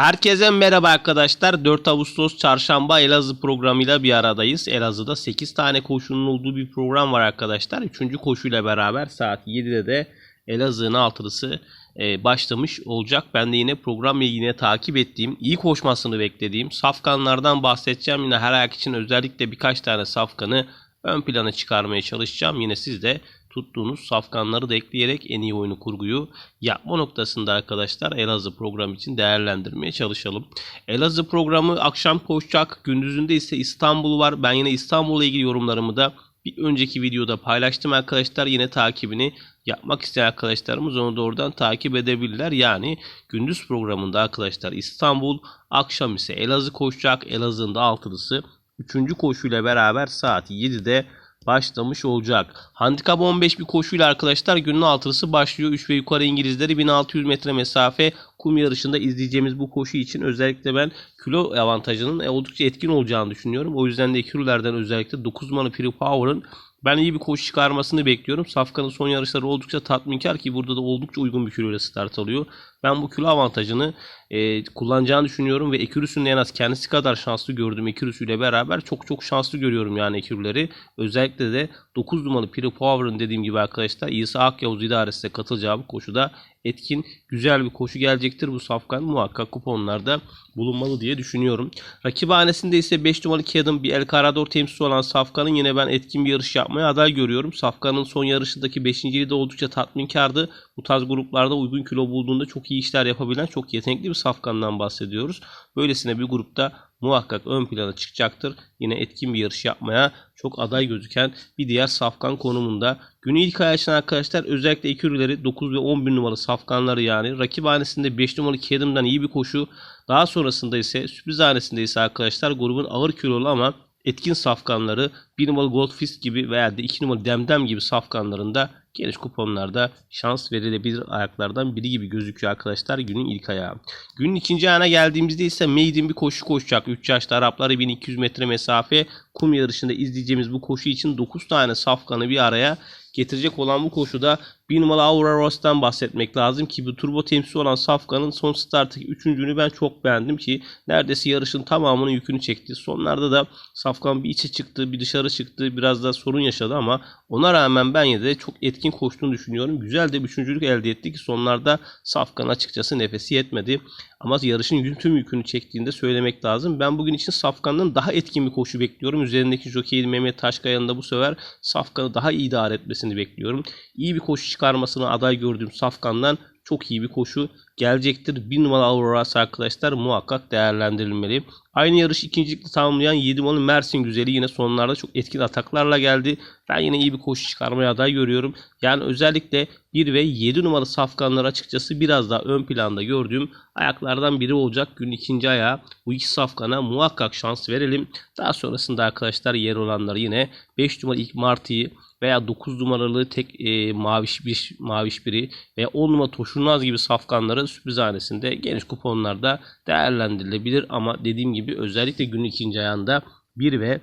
Herkese merhaba arkadaşlar. 4 Ağustos çarşamba Elazığ programıyla bir aradayız. Elazığ'da 8 tane koşunun olduğu bir program var arkadaşlar. 3. koşuyla beraber saat 7'de de Elazığ'ın altılısı e, başlamış olacak. Ben de yine program yine takip ettiğim, iyi koşmasını beklediğim safkanlardan bahsedeceğim. Yine her ayak için özellikle birkaç tane safkanı ön plana çıkarmaya çalışacağım. Yine siz de tuttuğunuz safkanları da ekleyerek en iyi oyunu kurguyu yapma noktasında arkadaşlar Elazığ program için değerlendirmeye çalışalım. Elazığ programı akşam koşacak. Gündüzünde ise İstanbul var. Ben yine İstanbul'la ilgili yorumlarımı da bir önceki videoda paylaştım arkadaşlar. Yine takibini yapmak isteyen arkadaşlarımız onu da oradan takip edebilirler. Yani gündüz programında arkadaşlar İstanbul, akşam ise Elazığ koşacak. Elazığ'ın da altılısı 3. koşuyla beraber saat 7'de başlamış olacak. Handikap 15 bir koşuyla arkadaşlar günün altılısı başlıyor. 3 ve yukarı İngilizleri 1600 metre mesafe kum yarışında izleyeceğimiz bu koşu için özellikle ben kilo avantajının oldukça etkin olacağını düşünüyorum. O yüzden de kilolerden özellikle 9 numaralı Free Power'ın ben iyi bir koşu çıkarmasını bekliyorum. Safkan'ın son yarışları oldukça tatminkar ki burada da oldukça uygun bir kiloyla start alıyor. Ben bu kilo avantajını e, kullanacağını düşünüyorum ve Ekürüs'ün en az kendisi kadar şanslı gördüğüm Ekürüs ile beraber çok çok şanslı görüyorum yani Ekürüleri. Özellikle de 9 numaralı Piri Power'ın dediğim gibi arkadaşlar İsa Akyavuz idaresine katılacağı bu koşuda etkin güzel bir koşu gelecektir. Bu safkan muhakkak kuponlarda bulunmalı diye düşünüyorum. Rakibhanesinde ise 5 numaralı Kadın bir El Carador temsilcisi olan Safkan'ın yine ben etkin bir yarış yapmaya aday görüyorum. Safkan'ın son yarışındaki 5. de oldukça tatminkardı. Bu tarz gruplarda uygun kilo bulduğunda çok iyi işler yapabilen çok yetenekli bir Safkan'dan bahsediyoruz. Böylesine bir grupta muhakkak ön plana çıkacaktır. Yine etkin bir yarış yapmaya çok aday gözüken bir diğer safkan konumunda. Günü ilk ayağına arkadaşlar özellikle ekürüleri 9 ve 11 numaralı safkanları yani rakip hanesinde 5 numaralı Kedim'den iyi bir koşu. Daha sonrasında ise sürpriz hanesinde ise arkadaşlar grubun ağır kilolu ama etkin safkanları 1 numaralı Goldfist gibi veya de 2 numaralı Demdem gibi safkanlarında geniş kuponlarda şans verilebilir ayaklardan biri gibi gözüküyor arkadaşlar günün ilk ayağı. Günün ikinci ayağına geldiğimizde ise Maiden bir koşu koşacak. 3 yaşlı Arapları 1200 metre mesafe kum yarışında izleyeceğimiz bu koşu için 9 tane safkanı bir araya getirecek olan bu koşuda bir numaralı Aura Ross'tan bahsetmek lazım ki bu turbo temsil olan Safkan'ın son starttaki üçüncünü ben çok beğendim ki neredeyse yarışın tamamının yükünü çekti. Sonlarda da Safkan bir içe çıktı, bir dışarı çıktı, biraz da sorun yaşadı ama ona rağmen ben yine de çok etkin koştuğunu düşünüyorum. Güzel de bir üçüncülük elde etti ki sonlarda Safkan açıkçası nefesi yetmedi. Ama yarışın tüm yükünü çektiğinde söylemek lazım. Ben bugün için Safkan'dan daha etkin bir koşu bekliyorum. Üzerindeki jockey Mehmet Taşkaya'nın da bu sefer Safkan'ı daha iyi idare etmesini bekliyorum. İyi bir koşu çıkarmasını aday gördüğüm Safkan'dan çok iyi bir koşu gelecektir. Bir numaralı Aurora'sı arkadaşlar muhakkak değerlendirilmeli. Aynı yarış ikincilikle tamamlayan 7 numaralı Mersin güzeli yine sonlarda çok etkin ataklarla geldi. Ben yine iyi bir koşu çıkarmaya aday görüyorum. Yani özellikle 1 ve 7 numaralı safkanlar açıkçası biraz daha ön planda gördüğüm ayaklardan biri olacak. Gün ikinci ayağı bu iki safkana muhakkak şans verelim. Daha sonrasında arkadaşlar yer olanları yine 5 numaralı ilk Martı'yı veya 9 numaralı tek e, maviş bir maviş biri veya 10 numara Toşunmaz gibi safkanların sürpriz hanesinde geniş kuponlarda değerlendirilebilir ama dediğim gibi özellikle günün ikinci ayağında 1 ve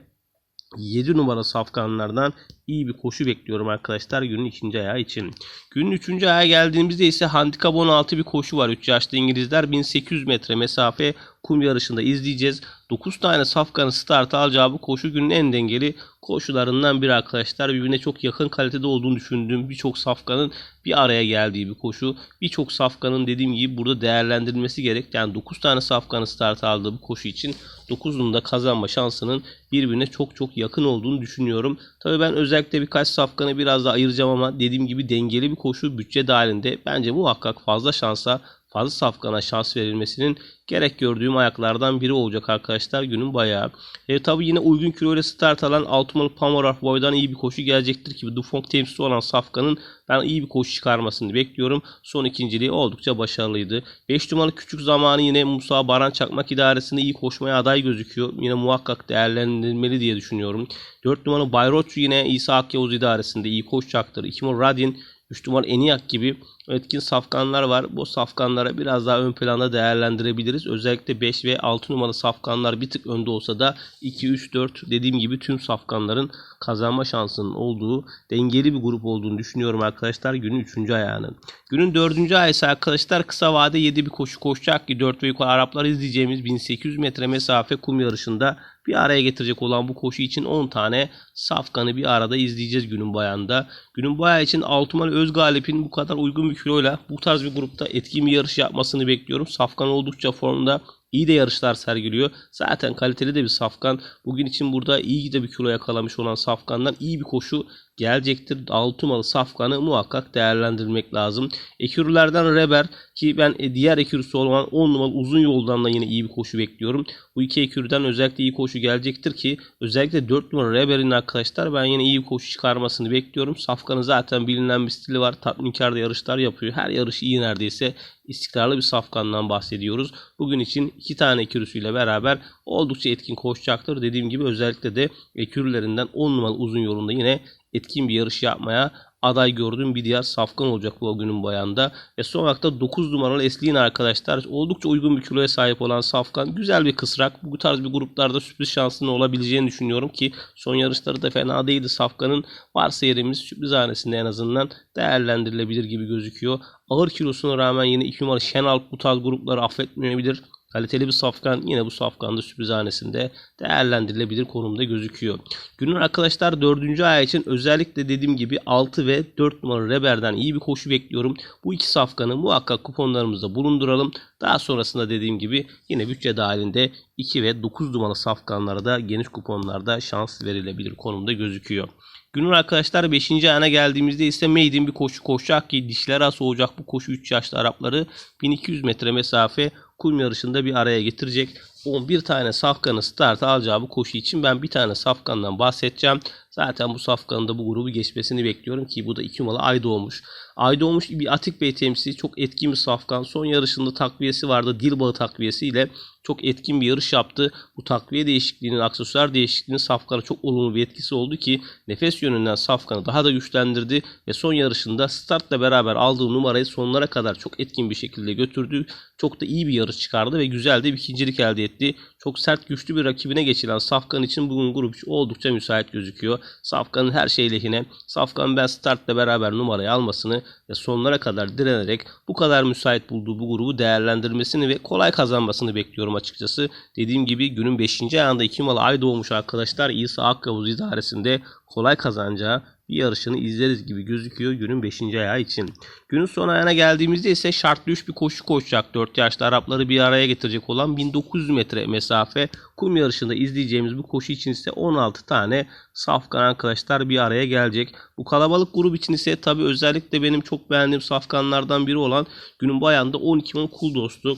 7 numara safkanlardan iyi bir koşu bekliyorum arkadaşlar günün ikinci ayağı için. Günün üçüncü ayağı geldiğimizde ise handikap 16 bir koşu var. 3 yaşlı İngilizler 1800 metre mesafe kum yarışında izleyeceğiz. 9 tane safkanın start alacağı bu koşu günün en dengeli koşularından biri arkadaşlar. Birbirine çok yakın kalitede olduğunu düşündüğüm birçok safkanın bir araya geldiği bir koşu. Birçok safkanın dediğim gibi burada değerlendirilmesi gerek. Yani 9 tane safkanın start aldığı bu koşu için 9'unun da kazanma şansının birbirine çok çok yakın olduğunu düşünüyorum. Tabii ben özellikle birkaç safkanı biraz da ayıracağım ama dediğim gibi dengeli bir koşu bütçe dahilinde bence muhakkak fazla şansa fazla safkana şans verilmesinin gerek gördüğüm ayaklardan biri olacak arkadaşlar günün bayağı. E, tabi yine uygun kiloyla start alan Altumalı Pamaraf boydan iyi bir koşu gelecektir ki Dufong temsilcisi olan Safkan'ın ben iyi bir koşu çıkarmasını bekliyorum. Son ikinciliği oldukça başarılıydı. 5 numaralı küçük zamanı yine Musa Baran Çakmak idaresinde iyi koşmaya aday gözüküyor. Yine muhakkak değerlendirilmeli diye düşünüyorum. 4 numaralı Bayroçu yine İsa Akyavuz idaresinde iyi koşacaktır. 2 numaralı Radin 3 numaralı Eniyak gibi etkin safkanlar var. Bu safkanlara biraz daha ön planda değerlendirebiliriz. Özellikle 5 ve 6 numaralı safkanlar bir tık önde olsa da 2, 3, 4 dediğim gibi tüm safkanların kazanma şansının olduğu dengeli bir grup olduğunu düşünüyorum arkadaşlar günün 3. ayağının. Günün 4. ayağı arkadaşlar kısa vade 7 bir koşu koşacak ki 4 ve yukarı Araplar izleyeceğimiz 1800 metre mesafe kum yarışında bir araya getirecek olan bu koşu için 10 tane safkanı bir arada izleyeceğiz günün bayanda. Günün bayağı için Altuman Özgalip'in bu kadar uygun bir kiloyla bu tarz bir grupta etkin bir yarış yapmasını bekliyorum. Safkan oldukça formda. İyi de yarışlar sergiliyor. Zaten kaliteli de bir safkan. Bugün için burada iyi de bir kilo yakalamış olan safkandan iyi bir koşu gelecektir. 6 numaralı safkanı muhakkak değerlendirmek lazım. Ekürülerden Reber ki ben e, diğer ekürüsü olan 10 numaralı uzun yoldan da yine iyi bir koşu bekliyorum. Bu iki ekürüden özellikle iyi koşu gelecektir ki özellikle 4 numaralı Reber'in arkadaşlar ben yine iyi bir koşu çıkarmasını bekliyorum. Safkan'ın zaten bilinen bir stili var. Tatminkarda yarışlar yapıyor. Her yarışı iyi neredeyse istikrarlı bir safkandan bahsediyoruz. Bugün için iki tane ekürüsüyle beraber oldukça etkin koşacaktır. Dediğim gibi özellikle de ekürülerinden 10 numaralı uzun yolunda yine etkin bir yarış yapmaya aday gördüğüm bir diğer safkan olacak bu günün bayanda. Ve son olarak da 9 numaralı Esliğin arkadaşlar. Oldukça uygun bir kiloya sahip olan safkan. Güzel bir kısrak. Bu tarz bir gruplarda sürpriz şansının olabileceğini düşünüyorum ki son yarışları da fena değildi. Safkanın varsa yerimiz sürpriz hanesinde en azından değerlendirilebilir gibi gözüküyor. Ağır kilosuna rağmen yine 2 numaralı Şenalp bu tarz grupları affetmeyebilir. Kaliteli bir safkan yine bu safkanda sürprizhanesinde değerlendirilebilir konumda gözüküyor. Günün arkadaşlar 4. ay için özellikle dediğim gibi 6 ve 4 numaralı Reber'den iyi bir koşu bekliyorum. Bu iki safkanı muhakkak kuponlarımızda bulunduralım. Daha sonrasında dediğim gibi yine bütçe dahilinde 2 ve 9 numaralı safkanlara da geniş kuponlarda şans verilebilir konumda gözüküyor. Günün arkadaşlar 5. ayına geldiğimizde ise Maiden bir koşu koşacak ki dişler arası olacak bu koşu 3 yaşlı Arapları 1200 metre mesafe kum yarışında bir araya getirecek. 11 tane safkanı start alacağı bu koşu için ben bir tane safkandan bahsedeceğim. Zaten bu safkanın da bu grubu geçmesini bekliyorum ki bu da 2 numaralı ay doğmuş. Ay doğmuş bir Atik Bey temsilcisi çok etkin bir safkan. Son yarışında takviyesi vardı. Dil bağı takviyesiyle çok etkin bir yarış yaptı. Bu takviye değişikliğinin, aksesuar değişikliğinin Safkan'a çok olumlu bir etkisi oldu ki nefes yönünden Safkan'ı daha da güçlendirdi ve son yarışında startla beraber aldığı numarayı sonlara kadar çok etkin bir şekilde götürdü. Çok da iyi bir yarış çıkardı ve güzel de bir ikincilik elde etti. Çok sert güçlü bir rakibine geçilen Safkan için bugün grup oldukça müsait gözüküyor. Safkan'ın her şey lehine. Safkan ben startla beraber numarayı almasını ve sonlara kadar direnerek bu kadar müsait bulduğu bu grubu değerlendirmesini ve kolay kazanmasını bekliyorum açıkçası. Dediğim gibi günün 5. ayında 2 mal ay doğmuş arkadaşlar İsa Akkavuz idaresinde kolay kazanacağı bir yarışını izleriz gibi gözüküyor günün 5. ayağı için. Günün son ayağına geldiğimizde ise şartlı 3 bir koşu koşacak 4 yaşlı Arapları bir araya getirecek olan 1900 metre mesafe kum yarışında izleyeceğimiz bu koşu için ise 16 tane safkan arkadaşlar bir araya gelecek. Bu kalabalık grup için ise tabi özellikle benim çok beğendiğim safkanlardan biri olan günün bayanda 12 man kul dostu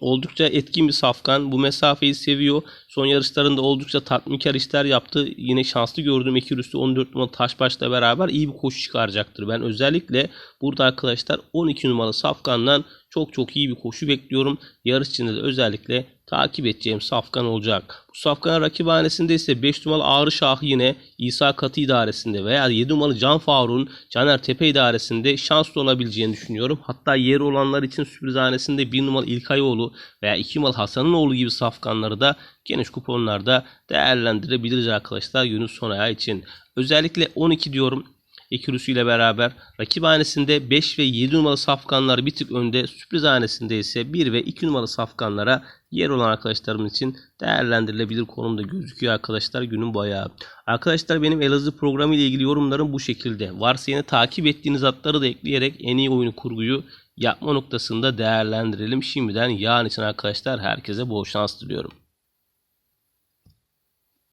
Oldukça etkin bir safkan. Bu mesafeyi seviyor. Son yarışlarında oldukça tatminkar işler yaptı. Yine şanslı gördüğüm iki üstü 14 numaralı Taşbaş'la beraber iyi bir koşu çıkaracaktır. Ben özellikle burada arkadaşlar 12 numaralı safkandan çok çok iyi bir koşu bekliyorum. Yarış içinde de özellikle takip edeceğim safkan olacak. Bu safkan rakibhanesinde ise 5 numaralı Ağrı Şahı yine İsa Katı idaresinde veya 7 numaralı Can Faruk'un Caner Tepe idaresinde şanslı olabileceğini düşünüyorum. Hatta yeri olanlar için sürprizhanesinde 1 numaralı İlkayoğlu veya 2 numaralı Hasan'ın oğlu gibi safkanları da geniş kuponlarda değerlendirebiliriz arkadaşlar günün son için. Özellikle 12 diyorum ekürüsüyle beraber rakiphanesinde 5 ve 7 numaralı safkanlar bir tık önde. Sürpriz hanesinde ise 1 ve 2 numaralı safkanlara yer olan arkadaşlarımız için değerlendirilebilir konumda gözüküyor arkadaşlar günün bayağı. Arkadaşlar benim Elazığ programı ile ilgili yorumlarım bu şekilde. Varsa yine takip ettiğiniz atları da ekleyerek en iyi oyunu kurguyu yapma noktasında değerlendirelim. Şimdiden yarın için arkadaşlar herkese bol şans diliyorum.